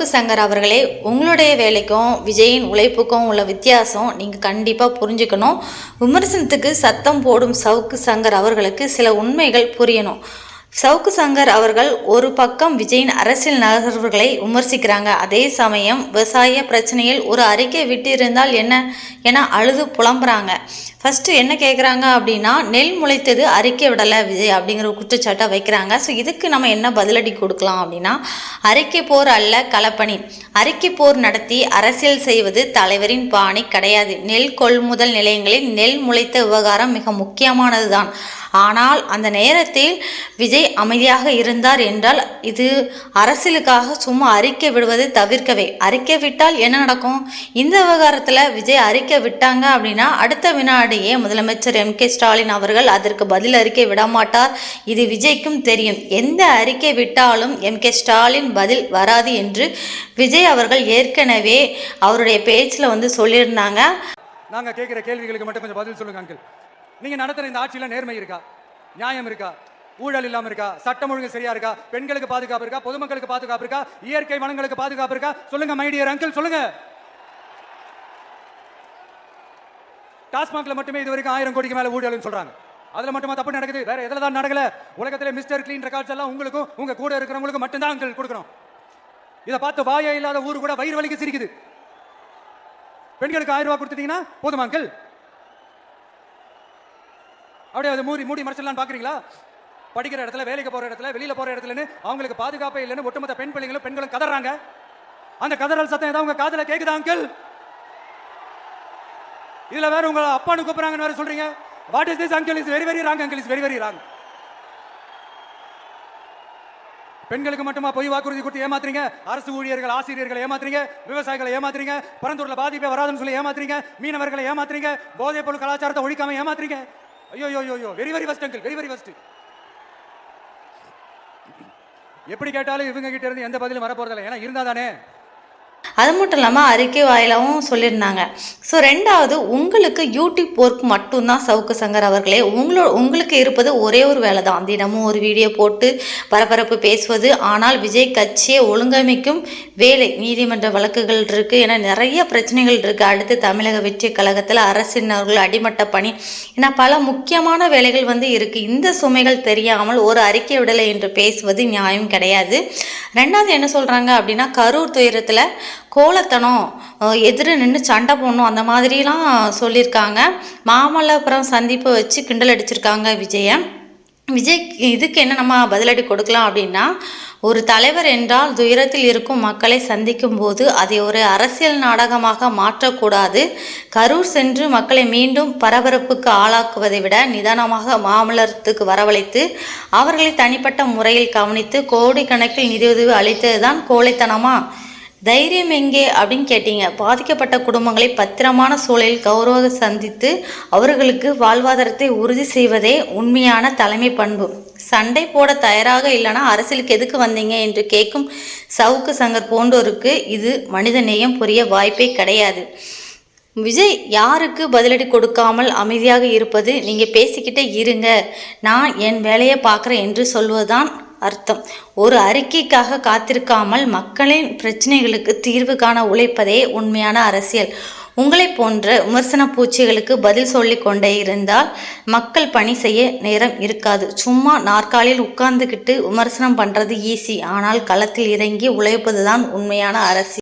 சவுக்கு சங்கர் அவர்களே உங்களுடைய வேலைக்கும் விஜயின் உழைப்புக்கும் உள்ள வித்தியாசம் நீங்கள் கண்டிப்பாக புரிஞ்சுக்கணும். விமர்சனத்துக்கு சத்தம் போடும் சவுக்கு சங்கர் அவர்களுக்கு சில உண்மைகள் புரியணும். சவுக்கு சங்கர் அவர்கள் ஒரு பக்கம் விஜயின் அரசியல் நகர்வுகளை விமர்சிக்கிறாங்க. அதே சமயம் விவசாய பிரச்சனையில் ஒரு அறிக்கை விட்டு இருந்தால் என்ன? என அழுது புலம்புறாங்க. ஃபஸ்ட்டு என்ன கேட்குறாங்க அப்படின்னா நெல் முளைத்தது அறிக்கை விடலை விஜய் அப்படிங்கிற குற்றச்சாட்டை வைக்கிறாங்க. ஸோ இதுக்கு நம்ம என்ன பதிலடி கொடுக்கலாம் அப்படின்னா அறிக்கை போர் அல்ல களப்பணி. அறிக்கை போர் நடத்தி அரசியல் செய்வது தலைவரின் பாணி கிடையாது. நெல் கொள்முதல் நிலையங்களில் நெல் முளைத்த விவகாரம் மிக முக்கியமானது தான் ஆனால் அந்த நேரத்தில் விஜய் அமைதியாக இருந்தார் என்றால் இது அரசியலுக்காக சும்மா அறிக்கை விடுவதை தவிர்க்கவே. அறிக்கை விட்டால் என்ன நடக்கும்? இந்த விவகாரத்தில் விஜய் அறிக்கை விட்டாங்க அப்படின்னா அடுத்த வினாடியே முதலமைச்சர் எம் கே ஸ்டாலின் அவர்கள் அதற்கு பதில் அறிக்கை விடமாட்டார். இது விஜய்க்கும் தெரியும். எந்த அறிக்கை விட்டாலும் எம் கே ஸ்டாலின் பதில் வராது என்று விஜய் அவர்கள் ஏற்கனவே அவருடைய பேச்சில் வந்து சொல்லியிருந்தாங்க. நாங்கள் கேட்குற கேள்விகளுக்கு மட்டும் கொஞ்சம் பதில் சொல்லுங்க அங்கிள். நீங்கள் நடத்துகிற இந்த ஆட்சியில் நேர்மை இருக்கா? நியாயம் இருக்கா? ஊழல் இல்லாம இருக்கா? சட்டம் ஒழுங்கு சரியா இருக்கா? பெண்களுக்கு பாதுகாப்பு இருக்கா? பொதுமக்களுக்கு பாதுகாப்பு இருக்கா? இயற்கை வளங்களுக்கு பாதுகாப்பு இருக்கா? சொல்லுங்க மைடியர் அங்கிள் சொல்லுங்க. டாஸ்மாக்ல மட்டுமே இது வரைக்கும் ஆயிரம் கோடிக்கு மேல ஊழல்னு சொல்றாங்க. அதுல மட்டுமா தப்பு நடக்குது? வேற எதுல தான் நடக்கல? உலகத்துல மிஸ்டர் கிளீன் ரெக்கார்ட்ஸ் எல்லாம் உங்களுக்கும் உங்க கூட இருக்கிறவங்களுக்கும் மட்டும்தான் அங்கிள் கொடுக்கணும். இதை பார்த்து வாயே இல்லாத ஊர் கூட வயிறு வலிக்கு சிரிக்குது. பெண்களுக்கு ஆயிரம் ரூபாய் கொடுத்துட்டீங்கன்னா போதுமா அங்கிள் அப்படியே அதை மூடி மூடி மறைச்சிடலான்னு பாக்குறீங்களா? படிக்கிற இடத்துல வேலைக்கு போற இடத்துல வெளியில போற இடத்துலன்னு அவங்களுக்கு பாதுகாப்பே இல்லைன்னு ஒட்டுமொத்த பெண் பிள்ளைங்களும் பெண்களும் கதறாங்க. அந்த கதறல் சத்தம் ஏதாவது உங்க காதல கேக்குதா அங்கிள் இதுல வேற உங்க அப்பான்னு கூப்பிடுறாங்கன்னு வேற சொல்றீங்க. What is this uncle is very very wrong uncle is very very wrong பெண்களுக்கு மட்டுமா பொய் வாக்குறுதி கொடுத்து ஏமாத்துறீங்க? அரசு ஊழியர்கள் ஆசிரியர்களை ஏமாத்துறீங்க? விவசாயிகளை ஏமாத்துறீங்க? பரந்தூர்ல பாதிப்பே வராதுன்னு சொல்லி ஏமாத்துறீங்க? மீனவர்களை ஏமாத்துறீங்க? போதைப் பொருள் கலாச்சாரத்தை ஒழிக்காம ஏமாத்துறீங்க? ஐயோ ஐயோ ஐயோ very very fast uncle very very fast எப்படி கேட்டாலும் இவங்க கிட்ட இருந்து எந்த பதிலும் வரப்போறதில்லை. ஏன்னா இருந்தா தானே அது மட்டும் இல்லாமல் அறிக்கை வாயிலாகவும் சொல்லியிருந்தாங்க. ஸோ ரெண்டாவது உங்களுக்கு யூடியூப் ஒர்க் மட்டும்தான் சவுக்கு சங்கர் அவர்களே. உங்களோ உங்களுக்கு இருப்பது ஒரே ஒரு வேலை தான் தினமும் ஒரு வீடியோ போட்டு பரபரப்பு பேசுவது. ஆனால் விஜய் கட்சியை ஒழுங்கமைக்கும் வேலை நீதிமன்ற வழக்குகள் இருக்குது ஏன்னா நிறைய பிரச்சனைகள் இருக்குது அடுத்து தமிழக வெற்றி கழகத்தில் அரசினர்கள் அடிமட்ட பணி. ஏன்னா பல முக்கியமான வேலைகள் வந்து இருக்குது இந்த சுமைகள் தெரியாமல் ஒரு அறிக்கை விடலை என்று பேசுவது நியாயம் கிடையாது. ரெண்டாவது என்ன சொல்கிறாங்க அப்படின்னா கரூர் துயரத்தில் கோலத்தனம் அஹ் எதிர நின்று சண்டை போடணும் அந்த மாதிரிலாம் சொல்லியிருக்காங்க. மாமல்லபுரம் சந்திப்பை வச்சு கிண்டல் அடிச்சிருக்காங்க விஜயை. விஜய் இதுக்கு என்ன நம்ம பதிலடி கொடுக்கலாம் அப்படின்னா ஒரு தலைவர் என்றால் துயரத்தில் இருக்கும் மக்களை சந்திக்கும் போது அதை ஒரு அரசியல் நாடகமாக மாற்றக்கூடாது. கரூர் சென்று மக்களை மீண்டும் பரபரப்புக்கு ஆளாக்குவதை விட நிதானமாக மாமல்லத்துக்கு வரவழைத்து அவர்களை தனிப்பட்ட முறையில் கவனித்து கோடிக்கணக்கில் நிதியுதவி அளித்ததுதான் கோழைத்தனமா? தைரியம் எங்கே அப்படின்னு கேட்டீங்க. பாதிக்கப்பட்ட குடும்பங்களை பத்திரமான சூழலில் கௌரவ சந்தித்து அவர்களுக்கு வாழ்வாதாரத்தை உறுதி செய்வதே உண்மையான தலைமை பண்பு. சண்டை போட தயாராக இல்லைன்னா அரசியலுக்கு எதுக்கு வந்தீங்க என்று கேட்கும் சவுக்கு சங்கர் போன்றோருக்கு இது மனித நேயம் புரிய வாய்ப்பே கிடையாது. விஜய் யாருக்கு பதிலடி கொடுக்காமல் அமைதியாக இருப்பது? நீங்கள் பேசிக்கிட்டே இருங்க. நான் என் வேலையை பார்க்குறேன் என்று சொல்வதுதான் அர்த்தம். ஒரு அறிக்கைக்காக காத்திருக்காமல் மக்களின் பிரச்சனைகளுக்கு தீர்வு காண உழைப்பதே உண்மையான அரசியல். உங்களை போன்ற விமர்சன பூச்சிகளுக்கு பதில் சொல்லிக் கொண்டே இருந்தால் மக்கள் பணி செய்ய நேரம் இருக்காது. சும்மா நாற்காலில் உட்கார்ந்துக்கிட்டு விமர்சனம் பண்ணுறது ஈஸி ஆனால் களத்தில் இறங்கி உழைப்பது தான் உண்மையான அரசியல்.